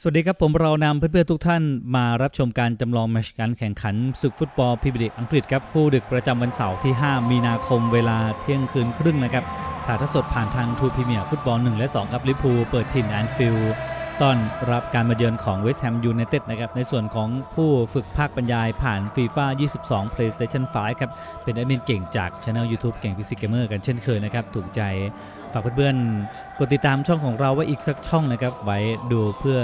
สวัสดีครับ ผมเรานำเพื่อนๆทุกท่านมารับชมการจำลองแมชการแข่งขันศึกฟุตบอลพรีเมียร์ลีกอังกฤษครับ คู่ดึกประจำวันเสาร์ที่ 5 มีนาคมเวลาเที่ยงคืนครึ่งนะครับถ่ายทอดสดผ่านทางทูพรีเมียร์ฟุตบอล 1 และ2ครับลิเวอร์พูเปิดถิ่นแอนฟิลด์ต้อนรับการมาเยือนของเวสต์แฮมยูไนเต็ดนะครับในส่วนของผู้ฝึกภาคบรรยายผ่านฟีฟ่า22 PlayStation 5 ครับ เป็นแอดมินเก่งจากช anel YouTube เก่งฟิสิกเกมเมอร์กันเช่นเคยนะครับถูกใจ ฝากเพื่อนๆ กดติดตามช่องของเราไว้อีกสักช่องนะครับ ไว้ดูเพื่อ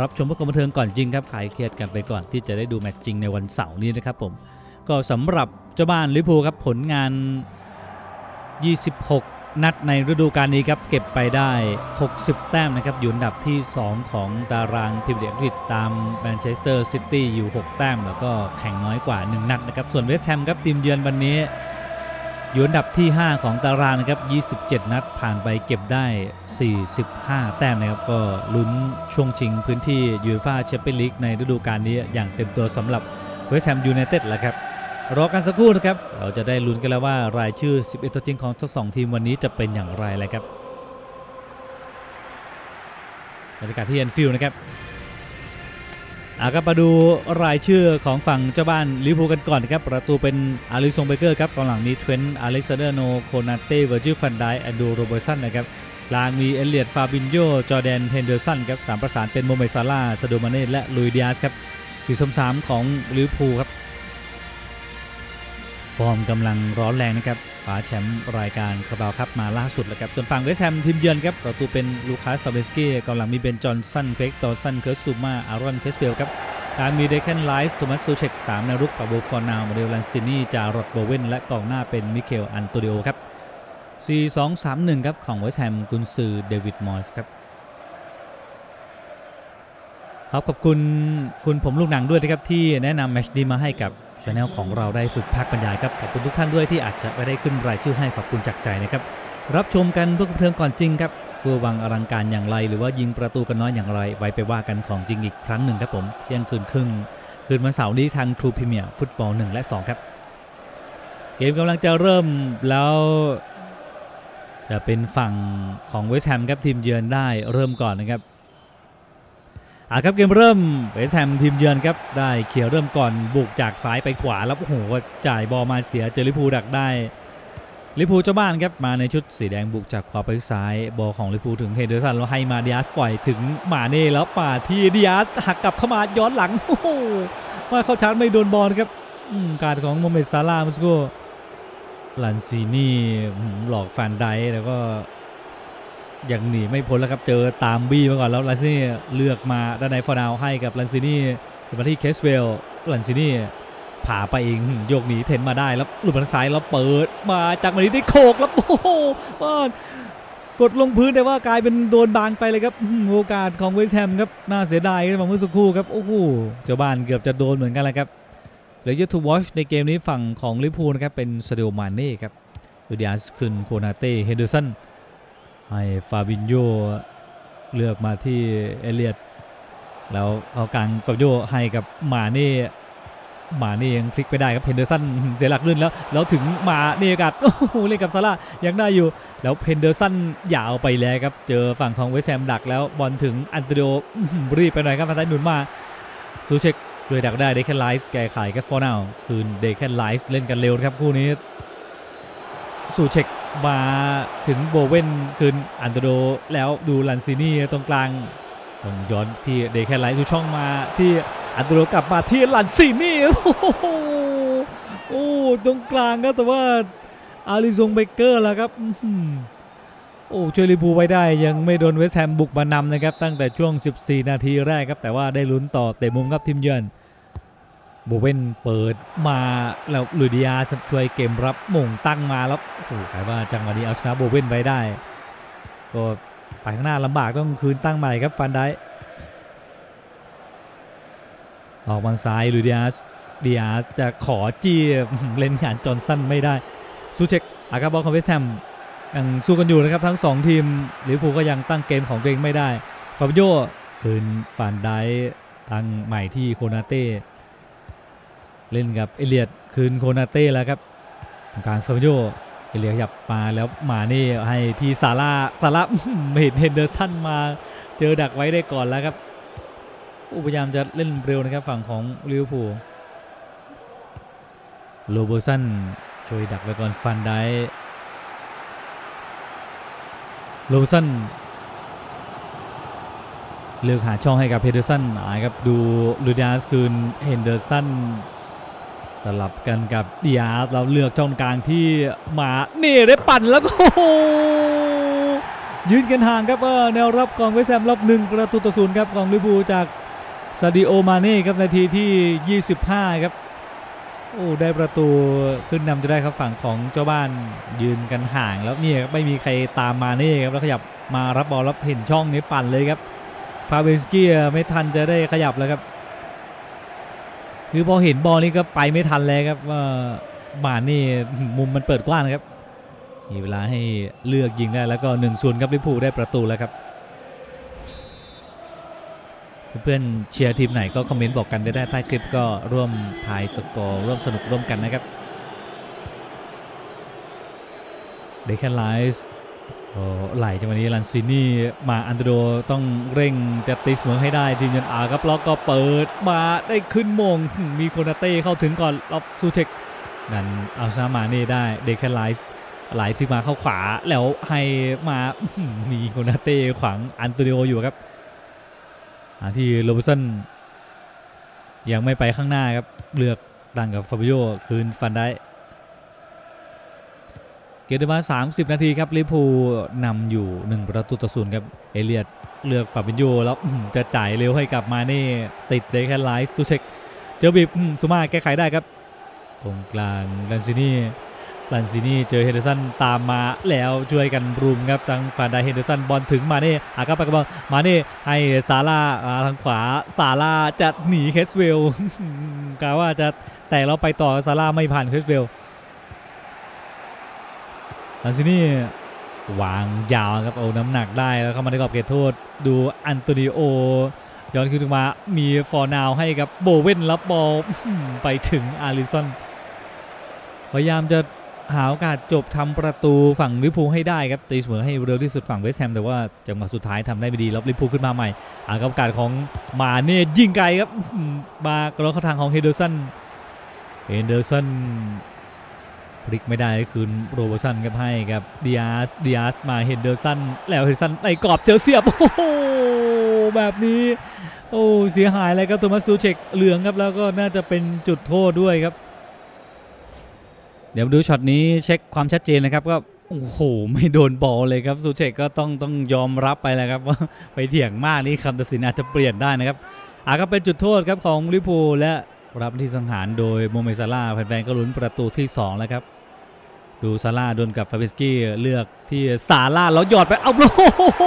รับชมเพื่อความบันเทิงก่อนจริงครับคลายเครียดกันไปก่อนที่จะได้ดูแมตช์จริงในวันเสาร์นี้นะครับผม ก็สำหรับเจ้าบ้านลิเวอร์พูลครับผลงาน 26 นัดในฤดูกาลนี้ครับเก็บไปได้ 60 แต้มนะครับอยู่อันดับที่ 2 ของตารางพรีเมียร์ลีกอังกฤษตามแมนเชสเตอร์ซิตี้อยู่ 6 แต้ม แล้วก็แข่งน้อยกว่า 1 นัดนะครับส่วนเวสต์แฮมครับทีมเยือนวันนี้ อยู่อันดับที่ 5 ของตารางนะครับ 27 นัดผ่านไปเก็บได้ 45 แต้มนะครับ ก็ลุ้นช่วงชิงพื้นที่ยูฟ่าแชมเปี้ยนลีกในฤดูกาลนี้อย่างเต็มตัวสำหรับเวสต์แฮมยูไนเต็ดแล้วครับ รอกันสักครู่นะครับ เราจะได้ลุ้นกันแล้วว่ารายชื่อ 11 ตัวจริงของทั้งสองทีมวันนี้จะเป็นอย่างไรเลยครับบรรยากาศที่แอนฟิลด์นะครับ อาครับมาดูรายชื่อของฝั่งเจ้าบ้านลิเวอร์พูลกันก่อนนะครับ ประตูเป็นอาริซงเบเกอร์ครับกองหลังมีเทรนต์อเล็กซานเดอร์โนโคนาเต้เวอร์จิลฟันไดแอนดูโรเบอร์สันนะครับลางมีเอเลียดฟาบินโยจอร์แดนเฮนเดอร์สันครับสามประสานเป็นโมเมซาร่าซาโดมาเน่และลุยดิอาสครับสีส้มสามของลิเวอร์พูลครับ ฟอร์มกำลังร้อนแรงนะครับคว้าแชมป์รายการคาราบาวครับมาล่าสุดแล้วครับส่วนฝั่งเวสแฮมทีมเยือนครับประตูเป็นลูคัสซาเบสกี้กองหลังมีเบนจอนสันเครกตอสันเคิร์สซูมาอารอนเคสเฟลครับกลางมีเดคแคนไลส์โทมัสซูเชกสามแนวรุกปาโบฟอร์นาวโมเดลลันซินีจารอดโบเวนและกองหน้าเป็นมิเคลอันโตเดโอครับ4-2-3-1ครับของเวสแฮมกุนซือเดวิดมอยส์ครับขอบขอบคุณคุณผมลูกหนังด้วยนะครับที่แนะนำแมชดีมาให้กับ ช anel ของเราได้ฝึกพักบรรยายครับขอบคุณทุกท่านด้วยที่อาจจะไม่ได้ขึ้นรายชื่อให้ขอบคุณจากใจนะครับรับชมกันเพื่อความบันเทิงก่อนจริงครับเพื่อวังอลังการอย่างไร หรือว่ายิงประตูกันน้อยอย่างไร ไว้ไปว่ากันของจริงอีกครั้งหนึ่งครับผมเที่ยงคืนครึ่งคืนวันเสาร์นี้ทาง True Premier ฟุตบอล1และ2ครับเกมกำลังจะเริ่มแล้วจะเป็นฝั่งของเวสต์แฮมครับทีมเยือนได้เริ่มก่อนนะครับ อะครับเกมเริ่มเวสแฮมทีมเยือนครับได้เขียวเริ่มก่อนบุกจากซ้ายไปขวาแล้วโอ้โหจ่ายบอลมาเสียเจอลิพูดักได้ลิพูเจ้าบ้านครับมาในชุดสีแดงบุกจากขวาไปซ้ายบอลของลิพูถึงเฮเดอร์สันแล้วให้มาดิอาสปล่อยถึงมาเน่แล้วป่าที่ดิอาสหักกลับเข้ามาย้อนหลังโอ้โหว่าเข้าชาร์จไม่โดนบอลครับการของโมเมดซาร่ามุสโกลันซีนี่หลอกแฟนไดแล้วก็ ยังหนีไม่พ้นแล้วครับ เจอตามบี้มาก่อนแล้วลันซีนี่เลือกมาด้านในฟอร์ดาวให้กับลันซีนี่มาที่เคสเวลลันซีนี่ผ่าไปเองโยกหนีเทนมาได้แล้วหลุดมาทางซ้ายแล้วเปิดมาจากมานี้ได้โขกแล้วโอ้โหบ้านกดลงพื้นแต่ว่ากลายเป็นโดนบางไปเลยครับโอกาสของเวสแฮมครับน่าเสียดายครับเมื่อสักครู่ครับโอ้โหเจ้าบ้านเกือบจะโดนเหมือนกันแล้วครับเหลือยูทูวอชในเกมนี้ฝั่งของลิเวอร์พูลนะครับเป็นซาเดโอมาเน่ครับดูดิอาสคืนโคนาเต้เฮนเดอร์สัน ให้ฟาบินโยเลือกมาที่เอเลียดแล้วเอากางฟาบินโยให้กับมาเน่มานี่ยังพลิกไปได้ครับเพนเดอร์สันเสียหลักลื่นแล้ว แล้วถึงมาเนี่ยกับโอ้โหเล่นกับซาร่ายังได้อยู่ แล้วเพนเดอร์สันยาวไปแล้วครับ เจอฝั่งของเวสแฮมดักแล้วบอลถึงอันเตโดอื้อรีบไปหน่อยครับทางซ้หนุนมาซูเชกช่วยดักได้เดคแคนไลส์แก้ไขครับฟอร์นาวคืนเดคแคนไลส์เล่นกันเร็วครับคู่นี้ซูเชก มาถึงโบเวนคืนอันเตโดแล้วดูลันซินี่ตรงกลางต้องย้อนที่เดคแคไลส์ดูช่องมาที่อันโดรกลับมาที่ลันซีนี่โอ้โหโอ้ตรงกลางครับแต่ว่าอาริซงเบเกอร์แล้วครับโอ้ช่วยลิเวอร์พูไว้ได้ยังไม่โดนเวสต์แฮมบุกมานำนะครับ ตั้งแต่ช่วง 14 นาทีแรกครับ แต่ว่าได้ลุ้นต่อเตะมุมครับทีมเยือน โบเวนเปิดมาแล้วลุยดิอาช่วยเกมรับมงตั้งมาแล้วโอ้โหกลายว่าจังหวะนี้เอาชนะโบเวนไว้ได้ ก็ไปข้างหน้าลำบากต้องคืนตั้งใหม่ครับฟันได้ออกบางซ้ายลูดิอาสดิอาสจะขอจี้เล่นงานจอห์นสันไม่ได้ซูเชกอากาบอลของเวสแฮมยังสู้กันอยู่นะครับทั้ง 2 ทีมลิเวอร์พูลก็ยังตั้งเกมของตัวเองไม่ได้ฟาบิโยคืนฟานไดตั้งใหม่ที่โคนาเต้ เล่นกับเอเลียดคืนโคนาเต้แล้วครับตรงกลางฟาบิโยเอเลียดขยับมาแล้วมานี่ให้ที่ซาร่าซาร่าเห็นเฮนเดอร์สันมาเจอดักไว้ได้ก่อนแล้วครับอ้พยายามจะเล่นเร็วนะครับฝั่งของลิเวอร์พูลโรเบอร์สันช่วยดักไว้ก่อนฟันได้โรเบอร์สันเลือกหาช่องให้กับเฮนเดอร์สันอ่าครับดูลูดิอาสคืนเฮนเดอร์สัน สลับกันกับดิอาสเราเลือกช่องกลางที่มานี่ได้ปั่นแล้วก็โอ้โหยืนกันห่างครับเออแนวรับกองเวสแฮมรับหนึ่งประตูต่อศูนย์ครับของลิเวอร์พูจากซาดิโอมาเน่ครับนาทีที่ 25 ครับโอ้ได้ประตูขึ้นนำจะได้ครับฝั่งของเจ้าบ้านยืนกันห่างแล้วเนี่ยครับไม่มีใครตามมาเน่ครับแล้วขยับมารับบอลแล้วเห็นช่องนี้ปั่นเลยครับฟาเบสกี้ไม่ทันจะได้ขยับแล้วครับ คือพอเห็นบอลนี่ก็ไปไม่ทันเลยครับว่ามาเน่มุมมันเปิดกว้างนะครับ มีเวลาให้เลือกยิงได้แล้วก็1นส่วนครับลิพูได้ประตูแล้วครับ เพื่อนเชียร์ทีมไหนก็คอมเมนต์บอกกันได้ใต้คลิปก็ร่วมทายสกอร์ร่วมสนุกร่วมกันนะครับเดคแคนไลส์ ไหลจังหวะนี้ลันซินี่มาอันเดโดต้องเร่งจะตีเสมอให้ได้ทีมยันอาครับแล้วก็เปิดมาได้ขึ้นมงมีโคนาเต้เข้าถึงก่อนรับซูเชกนั่นเอาชนะมาเน่ได้เดคแคนไลส์ไหลซิกมาเข้าขวาแล้วให้มามีโคนาเต้ขวางอันโตโออยู่ครับที่โรเบอร์สันยังไม่ไปข้างหน้าครับเลือกตั้งกับฟาบิโยคืนฟันได้ เกมเดินมา30 นาทีครับลิเวอร์พูลนำอยู่ 1 ประตูต่อศูนย์ครับเอเลียดเลือกฟาบิโยแล้วจะจ่ายเร็วให้กับมาเน่ติดเดแคนไลส์ซูเชกเจอบีบอื้อหือซูมาแก้ไขได้ครับตรงกลางลันซินี่ลันซินี่เจอเฮนเดอร์สันตามมาแล้วช่วยกันรุมครับทางฟานไดเฮนเดอร์สันบอลถึงมาเน่อาก็ไปกับบอลมาเน่ให้ซาร่าทางขวาซาร่าจะหนีเคสเวลกะว่าจะแต่เราไปต่อซาร่าไม่ผ่านเคสเวล ลันซินี่วางยาวครับเอาน้ำหนักได้แล้วเข้ามาในกรอบเขตโทษ ดูอันโตนิโอย้อนคืนมามีฟอร์นาวให้กับโบเวนรับบอลไปถึงอาริสันพยายามจะหาโอกาสจบทำประตูฝั่งลิพูให้ได้ครับตีเสมอให้เร็วที่สุดฝั่งเวสแฮมแต่ว่าจังหวะสุดท้ายทำได้ไม่ดีแล้วลิพูขึ้นมาใหม่อาโอกาสของมาเน่ยิงไกลครับมากระเข้าทางของเฮนเดอร์สันเฮนเดอร์สัน พลิกไม่ได้คืนโรเบอร์สันครับให้กับดิอาสดิอาสมาเฮนเดอร์สันแล้วเฮนเดอร์สันในกรอบเจอเสียบโอ้โหแบบนี้โอ้เสียหายเลยครับโทมัสซูเชกเหลืองครับแล้วก็น่าจะเป็นจุดโทษด้วยครับ เดี๋ยวดูช็อตนี้เช็คความชัดเจนนะครับก็โอ้โหไม่โดนบอลเลยครับซูเชกก็ต้องต้องยอมรับไปแล้วครับว่าไปเถียงมากนี่คำตัดสินอาจจะเปลี่ยนได้นะครับอาก็เป็นจุดโทษครับของลิเวอร์พูและ รับที่สังหารโดยโมเมซาร่าแฟนๆก็ลุ้นประตูที่ 2 แล้วครับ ดูซาร่าโดนกับฟาเบสกี้เลือกที่ซาร่าแล้วหยอดไปเอาโอ้โห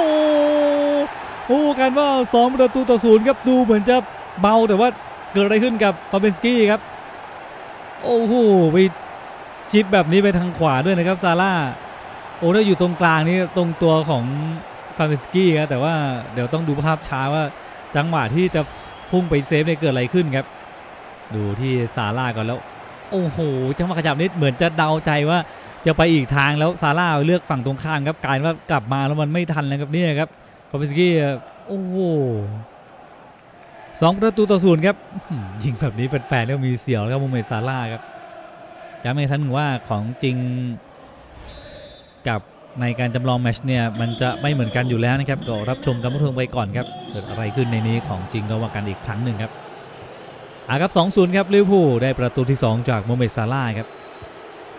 โอ้กันว่าสองประตูต่อศูนย์ครับดูเหมือนจะเบาแต่ว่าเกิดอะไรขึ้นกับฟาเบสกี้ครับ โอ้โหไปชิปแบบนี้ไปทางขวาด้วยนะครับซาร่าโอ้ถ้าอยู่ตรงกลางนี่ตรงตัวของฟาเมสกี้ครับแต่ว่าเดี๋ยวต้องดูภาพช้าว่าจังหวะที่จะพุ่งไปเซฟเนี่ยเกิดอะไรขึ้นครับ ดูที่ซาร่าก่อนแล้ว โอ้โหจังหวะขยับนิดเหมือนจะเดาใจว่าจะไปอีกทางแล้วซาร่าเลือกฝั่งตรงข้ามครับกลายว่ากลับมาแล้วมันไม่ทันเลยครับเนี่ยครับฟาเมสกี้โอ้โหสองประตูต่อศูนย์ครับยิงแบบนี้แฟนๆก็มีเสียวแล้วครับโมเมซาร่าครับย้ำอีกครั้งหนึ่งว่าของจริงกับในการจำลองแมชเนี่ยมันจะไม่เหมือนกันอยู่แล้วนะครับก็รับชมกันผู้ชมไปก่อนครับเกิดอะไรขึ้นในนี้ของจริงก็ว่ากันอีกครั้งหนึ่งครับ อาครับ 2-0 ครับลิเวอร์พูลได้ประตูที่ 2 จากโมเมดซาร่าครับ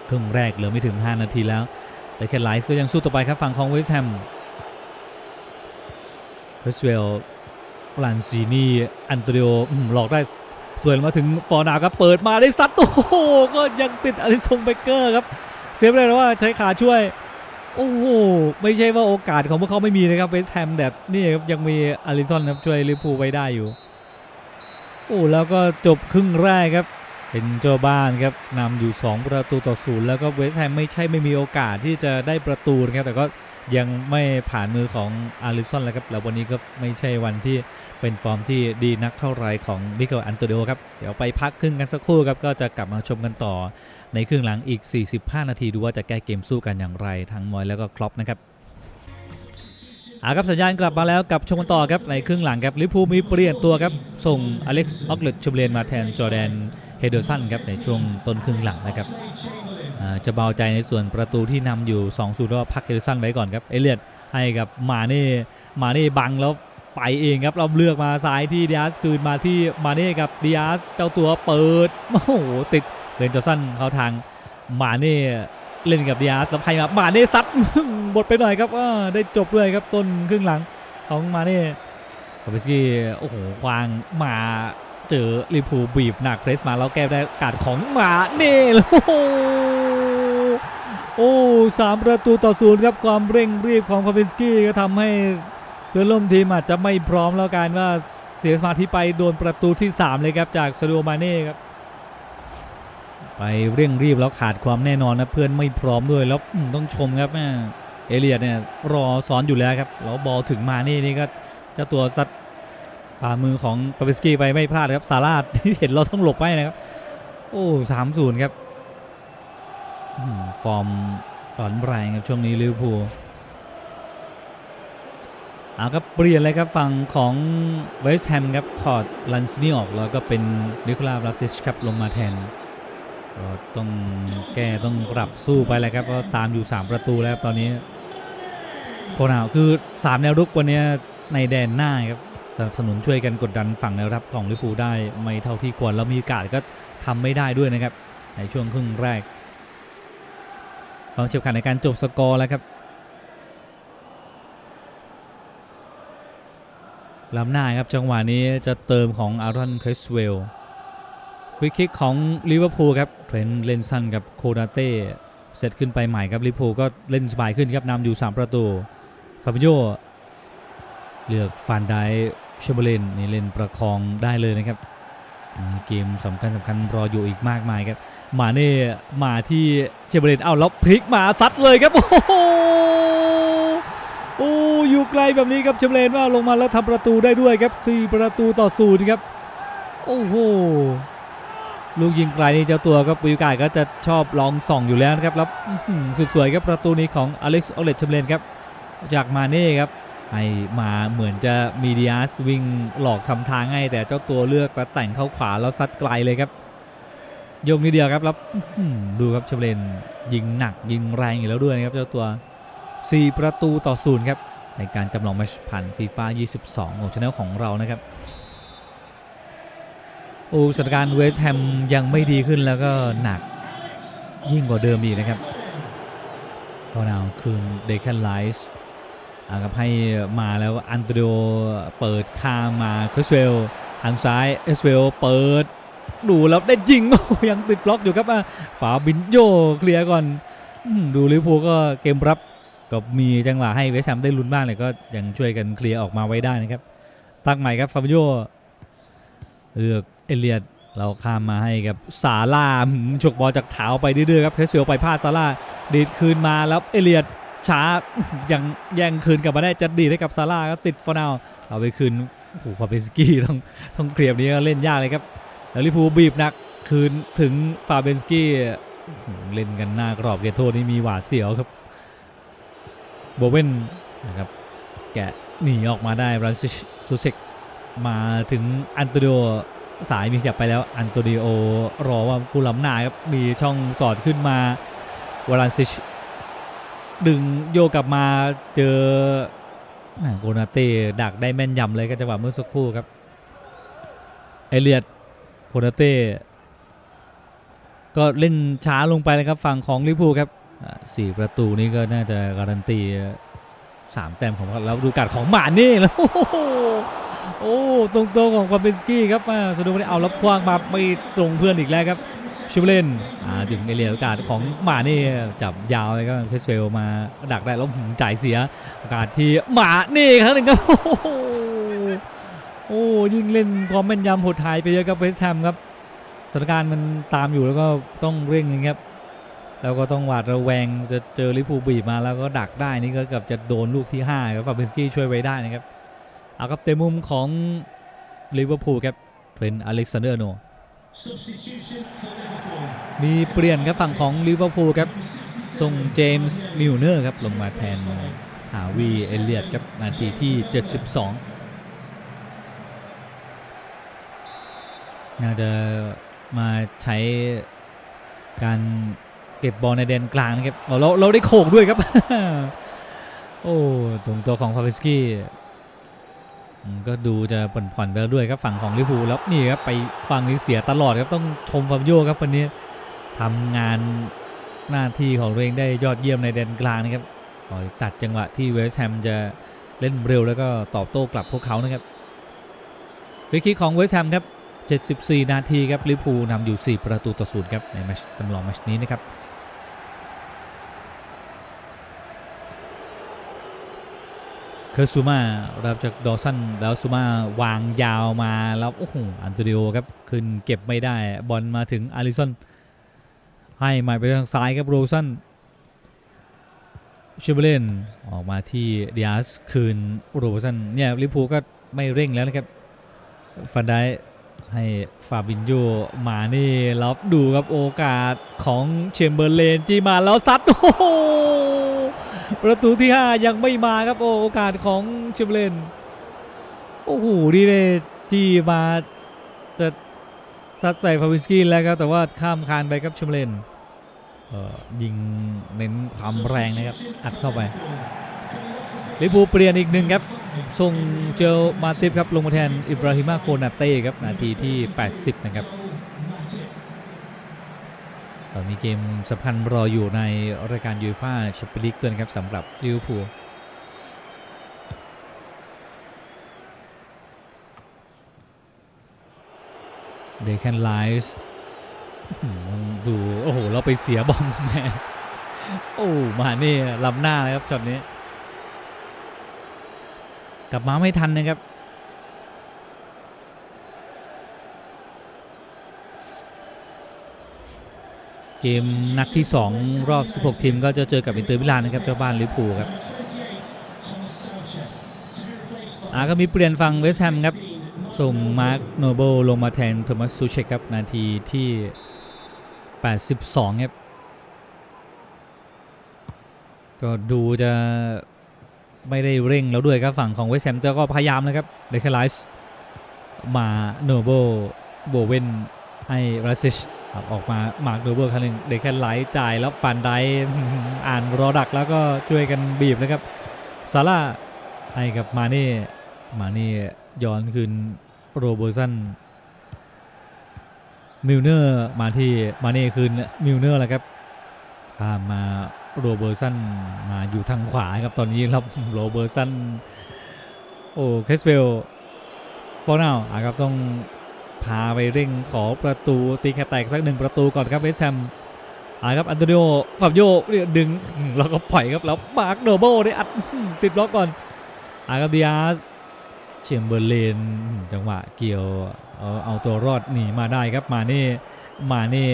ครึ่งแรกเหลือไม่ถึง 5 นาทีแล้ว แต่แค่ไลส์ก็ยังสู้ต่อไปครับฝั่งของเวสต์แฮมเวสเวลลานซีนีอันโตนิโอหลอกได้ส่วนมาถึงฟอร์นาครับเปิดมาได้ซัดโอ้โหก็ยังติดอลิซงเบเกอร์ครับเซฟเลยนะว่าใช้ขาช่วย โอ้โห ไม่ใช่ว่าโอกาสของพวกเขาไม่มีนะครับเวสต์แฮมแบบนี่ครับยังมีอลิซอนครับช่วยลิเวอร์พูลไว้ได้อยู่ อ้แล้วก็จบครึ่งแรกครับ เป็นเจ้าบ้านครับนำอยู่ 2 ประตูต่อศูนย์แล้วก็เวสต์แฮมไม่ใช่ไม่มีโอกาสที่จะได้ประตูนะครับแต่ก็ยังไม่ผ่านมือของอาริซอนแล้วครับแล้ววันนี้ก็ไม่ใช่วันที่เป็นฟอร์มที่ดีนักเท่าไรของมิเกลอันโตเดโอครับ เดี๋ยวไปพักครึ่งกันสักครู่ครับ ก็จะกลับมาชมกันต่อในครึ่งหลังอีก 45 นาทีดูว่าจะแก้เกมสู้กันอย่างไรทั้งมอยแล้วก็ครอปนะครับ อาครับสัญญาณกลับมาแล้วกับชมกันต่อครับในครึ่งหลังครับลิเวอร์พูมีเปลี่ยนตัวครับส่งอเล็กซ์ออกเลตชมเลนมาแทนจอแดนเฮเดอร์สันครับในช่วงต้นครึ่งหลังนะครับจะเบาใจในส่วนประตูที่นำอยู่2 0ก็พักเฮเดอร์สันไว้ก่อนครับเอเลียดให้กับมาเน่มาเน่บังแล้วไปเองครับเราเลือกมาซ้ายที่ดิอาสคืนมาที่มาเน่กับดิอาสเจ้าตัวเปิดโอ้โหติดเลนจอสันเข้าทางมาเน่ เล่นกับดิอาสแล้วใครมามาเน่ซัดบทไปหน่อยครับอ่าได้จบด้วยครับต้นครึ่งหลังของมาเน่คาเบสกี้โอ้โหควางมาเจอลิพูบีบหนักเพรสมาแล้วแก้ได้การของมาเน่แล้วโอ้โหโอ้สามประตูต่อศูนย์ครับความเร่งรีบของคาเบสกี้ก็ทำให้เพื่อนร่วมทีมอาจจะไม่พร้อมแล้วกันว่าเสียสมาธิไปโดนประตูที่ 3 เลยครับจากซาดิโอมาเน่ครับ ไปเร่งรีบแล้วขาดความแน่นอนนะเพื่อนไม่พร้อมด้วยแล้วต้องชมครับแม่เอเลียดเนี่ยรอซ้อนอยู่แล้วครับแล้วบอลถึงมานี่นี่ก็เจ้าตัวซัดฝ่ามือของปาวิสกี้ไปไม่พลาดครับซาร่าที่เห็นเราต้องหลบไปนะครับ โอ้สามศูนย์ครับฟอร์มร้อนแรงครับช่วงนี้ลิเวอร์พูลอาครับเปลี่ยนเลยครับฝั่งของเวสต์แฮมครับถอดลันซินี่ออกแล้วก็เป็นนิโคลาบราซิชครับลงมาแทน ก็ต้องแก้ต้องปรับสู้ไปแหละครับเพราะตามอยู่ 3 ประตูแล้วครับตอนนี้โคนาคือ 3 แนวรุกวันนี้ในแดนหน้าครับสนับสนุนช่วยกันกดดันฝั่งแนวรับของลิเวอร์พูได้ไม่เท่าที่ควรแล้วมีโอกาสก็ทำไม่ได้ด้วยนะครับ ในช่วงครึ่งแรกความเฉียบขาดในการจบสกอร์แล้วครับล้ำหน้าครับจังหวะนี้จะเติมของอารอนเครสเวล รีคิกของลิเวอร์พูลครับเทรนต์เลนสันกับโคนาเต้เซตขึ้นไปใหม่ครับลิเวอร์พูลก็เล่นสบายขึ้นครับนำอยู่ 3 ประตูฟาบิโยเลือกฟานไดเชเบเลนนี่เล่นประคองได้เลยนะครับมีเกมสำคัญสำคัญรออยู่อีกมากมายครับมาเน่มาที่เชเบเลนเอาแล้วพลิกมาซัดเลยครับโอ้โหโอ้อยู่ไกลแบบนี้ครับเชเบเลนว่าลงมาแล้วทำประตูได้ด้วยครับ 4 ประตูต่อศูนย์ครับโอ้โห ลูกยิงไกลนี่เจ้าตัวก็ปุยกายก็จะชอบลองส่องอยู่แล้วนะครับแล้วสุดสวยครับประตูนี้ของอเล็กซ์ออเลตชมเลนครับจากมาเน่ครับให้มาเหมือนจะมีดิอาสวิ่งหลอกทำทางให้แต่เจ้าตัวเลือกมาแต่งเข้าขวาแล้วซัดไกลเลยครับโยงนิดเดียวครับแล้วดูครับชมเลนยิงหนักยิงแรงอยู่แล้วด้วยนะครับเจ้าตัว 4 ประตูต่อศูนย์ครับในการจำลองแมชผ่านฟีฟ่า22 ของช anel ของเรานะครับ โอ้สถานการณ์เวสต์แฮมยังไม่ดีขึ้นแล้วก็หนักยิ่งกว่าเดิมอีกนะครับฟอนาวคืนเดคันไลส์อากับให้มาแล้วอันโตโดเปิดข้ามมาคริสเวลทางซ้ายเอสเวลเปิด ดูแล้วได้ยิง ยังติดบล็อกอยู่ครับฝาบินโยเคลียร์ก่อนดูลิเวอร์พูก็เกมรับก็มีจังหวะให้เวสต์แฮมได้ลุ้นบ้างเลยก็ยังช่วยกันเคลียร์ออกมาไว้ได้นะครับ ตั้งใหม่ครับฟาบิโยเลือก เอเลียดเราข้ามมาให้กับซาร่าฉกบอลจากเท้าไปดื้อยๆครับเพสเวลไปพลาดซาร่าดีดคืนมาแล้วเอเลียดช้ายังแย่งคืนกลับมาได้จะดีดให้กับซาร่าก็ติดฟอนาวเอาไปคืนโอ้โหฟาเบสกี้ต้องต้องเคลียบนี้ก็เล่นยากเลยครับ แล้วลิเวอร์พูบีบหนักคืนถึงฟาเบนสกี้เล่นกันหน้ากรอบเขตโทษนี่มีหวาดเสียวครับโบเวนนะครับแกะหนีออกมาได้บรันซิชซูเซกมาถึงอันโตโอ สายมีขยับไปแล้วอันโตนิโอรอว่ากูล้ำหน้าครับมีช่องสอดขึ้นมาวาลันซิชดึงโยกลับมาเจอโกนาเต้ดักได้แม่นยำเลยก็จังหวะเมื่อสักครู่ครับเอเลียดโกนาเต้ก็เล่นช้าลงไปเลยครับฝั่งของลิพูครับสี่ประตูนี้ก็น่าจะการันตีสามแต้มของแล้วดูการของหมานี่แล้ว โอ้ตรงตัวของควาเปนสกี้ครับมาสะดุดไม่ได้เอาแล้วคว้างมาไปตรงเพื่อนอีกแล้วครับชิวเลนอ่าถึงเอเลียโอกาสของหมานี่จับยาวไปก็เคสเวลมาดักได้แล้วหืมจ่ายเสียโอกาสที่หมานี่ครั้งหนึ่งครับโอ้ยิ่งเล่นความแม่นยำหดหายไปเยอะครับเวสแฮมครับสถานการณ์มันตามอยู่แล้วก็ต้องเร่งนะครับแล้วก็ต้องหวาดระแวงจะเจอลิเวอร์พูบีบมาแล้วก็ดักได้นี่ก็เกือบจะโดนลูกที่ห้าครับฟาเบนสกี้ช่วยไว้ได้นะครับ เอาครับเตะมุมของลิเวอร์พูลครับเป็นอเล็กซานเดอร์โนมีเปลี่ยนครับฝั่งของลิเวอร์พูลครับส่งเจมส์มิลเนอร์ครับลงมาแทนหาวีเอเลียดครับนาทีที่ 72 น่าจะมาใช้การเก็บบอลในแดนกลางนะครับเราเราได้โขกด้วยครับ โอ้ตรงตัวของฟาเวสกี้ ก็ดูจะผ่อนๆไปแล้วด้วยครับฝั่งของลิพูแล้วนี่ครับไปฝั่งนี้เสียตลอดครับต้องชมฟาบิโยครับวันนี้ทำงานหน้าที่ของตัวเองได้ยอดเยี่ยมในแดนกลางนะครับตัดจังหวะที่เวสต์แฮมจะเล่นเร็วแล้วก็ตอบโต้กลับพวกเขานะครับฟรีคิกของเวสต์แฮมครับ 74 นาทีครับลิเวอร์พูลนำอยู่ 4 ประตูต่อศูนย์ครับในแมตช์จำลองแมตช์นี้นะครับ เคอร์ซูมารับจากดอสันแล้วซูมาวางยาวมาแล้วโอ้โหอันโตนิโอครับขึ้นเก็บไม่ได้บอลมาถึงอาริสันให้มาไปทางซ้ายครับโรซันเชเบเลนออกมาที่เดียสคืนโรซันเนี่ยลิพูก็ไม่เร่งแล้วนะครับฟันได้ให้ฟาบินโยมานี่รับดูครับโอกาสของเชมเบอร์เลนที่มาแล้วซัดโอ้โห ประตูที่ 5 ยังไม่มาครับโอ้โอกาสของเชมเลนโอ้โหดีเลยจีมาจะซัดใส่ฟาวิสกี้แล้วครับแต่ว่าข้ามคานไปครับเชมเลนเอ่อยิงเน้นความแรงนะครับอัดเข้าไปลิเวอร์พูเปลี่ยนอีกหนึ่งครับส่งเจอมาติฟครับลงมาแทนอิบราฮิมาโคนาเต้ครับนาทีที่ 80 นะครับ ตอนนี้เกมสำคัญรออยู่ในรายการยูฟ่าแชมเปี้ยนลีกด้วยนครับสำหรับลิเวอร์พูลเดคแคนไลส์ดูโอ้โห เราไปเสียบอลแม่โอ้มาเนี่ลำหน้าเลยครับช็อตนี้ กลับมาไม่ทันนะครับ เกมนัดที่ 2 รอบ 16 ทีมก็จะเจอกับอินเตอร์มิลานนะครับเจ้าบ้านลิเวอร์พูลครับอ่าก็มีเปลี่ยนฝั่งเวสต์แฮมครับ ส่งมาร์คโนเบิลลงมาแทนโทมัสซูเชคครับ นาทีที่ 82 ครับ ก็ดูจะไม่ได้เร่งแล้วด้วยครับฝั่งของเวสต์แฮมแต่ก็พยายามนะครับเดคไลส์มาโนเบิลโบเวนไอรัสซิช ครับออกมามาร์คดูเบอร์ครั้งหนึ่งเด็กแค่ไหลจ่ายแล้วฟันได้อ่านรอดักแล้วก็ช่วยกันบีบนะครับซาร่าให้กับมาเน่มาเน่ย้อนคืนโรเบอร์สันมิลเนอร์มาที่มาเน่คืนมิลเนอร์แล้วครับข้ามมาโรเบอร์สันมาอยู่ทางขวาครับตอนนี้ครับโรเบอร์สันโอ้เคสเวลฟอร์นาวครับต้อง พาไปเร่งขอประตูตีแค่แตกสักหนึ่งประตูก่อนครับเวสแฮมอ่าครับอันโตนิโอฟาบโยเนี่ยดึงแล้วก็ปล่อยครับแล้วมาร์คโดโบได้อัดติดบล็อกก่อนอ่าครับดิอาสเชมเบอร์เลนจังหวะเกี่ยวเอาเอาตัวรอดหนีมาได้ครับมาเน่มาเน่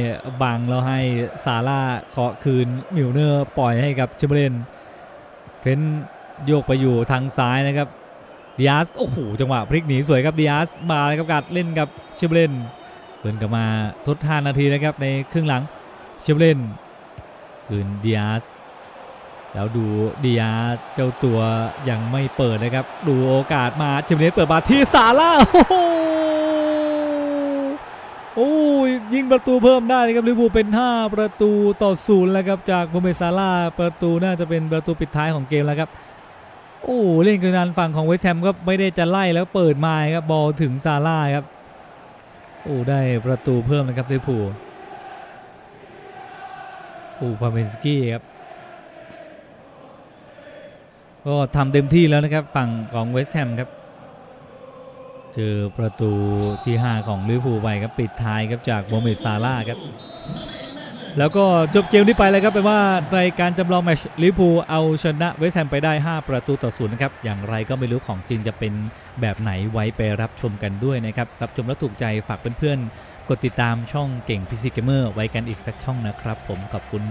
บังแล้วให้ซาร่าเคาะคืนมิลเนอร์ปล่อยให้กับเชมเบอร์เลนเพนโยกไปอยู่ทางซ้ายนะครับ ดิอาสโอ้โหจังหวะพลิกหนีสวยครับดิอาสมาเลยครับการเล่นกับเชเบเลนเกินกลับมาทด5นาทีนะครับในครึ่งหลังเชเบเลนคืนดิอาสแล้วดูดิอาสเจ้าตัวยังไม่เปิดนะครับ ดูโอกาสมาเชเบเลนเปิดมาที่ซาร่าโอ้โหโอ้ยยิงประตูเพิ่มได้นะครับลิเวอร์พูเป็น 5 ประตูต่อศูนย์แล้วครับจากโมเมซาร่าประตูน่าจะเป็นประตูปิดท้ายของเกมแล้วครับ โอ้เล่นกันนานฝั่งของเวสแฮมก็ไม่ได้จะไล่แล้วเปิดมาครับบอลถึงซาร่าครับโอ้ได้ประตูเพิ่มนะครับลิเวอร์พูลโอ้ฟาเบนสกี้ครับก็ทำเต็มที่แล้วนะครับฝั่งของเวสแฮมครับเจอประตูที่ 5 ของลิเวอร์พูลไปครับปิดท้ายครับจากโมเมดซาร่าครับ แล้วก็จบเกมนี้ไปเลยครับเป็นว่าในการจำลองแมชลิพูเอาชนะเวสแฮมไปได้ 5 ประตูต่อศูนย์นะครับ อย่างไรก็ไม่รู้ของจริงจะเป็นแบบไหนไว้ไปรับชมกันด้วยนะครับ รับชมแล้วถูกใจฝากเพื่อนๆ กดติดตามช่องเก่งพีซีเกมเมอร์ไว้กันอีกสักช่องนะครับ ผมขอบคุณ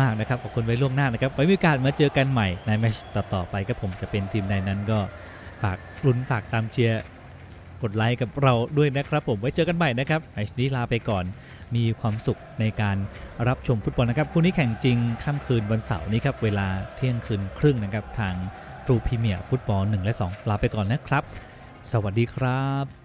มากนะครับ ขอบคุณไว้ล่วงหน้านะครับ ไว้มีโอกาสมาเจอกันใหม่ในแมชต่อๆไปครับผมจะเป็นทีมใดนั้นก็ฝากลุ้นฝากตามเชียร์กดไลค์กับเราด้วยนะครับ ผมไว้เจอกันใหม่นะครับไอนี้ลาไปก่อน มีความสุขในการรับชมฟุตบอลนะครับคู่นี้แข่งจริงค่ำคืนวันเสาร์นี้ครับเวลาเที่ยงคืนครึ่งนะครับทางทรูพรีเมียร์ฟุตบอล 1 และ 2 ลาไปก่อนนะครับ สวัสดีครับ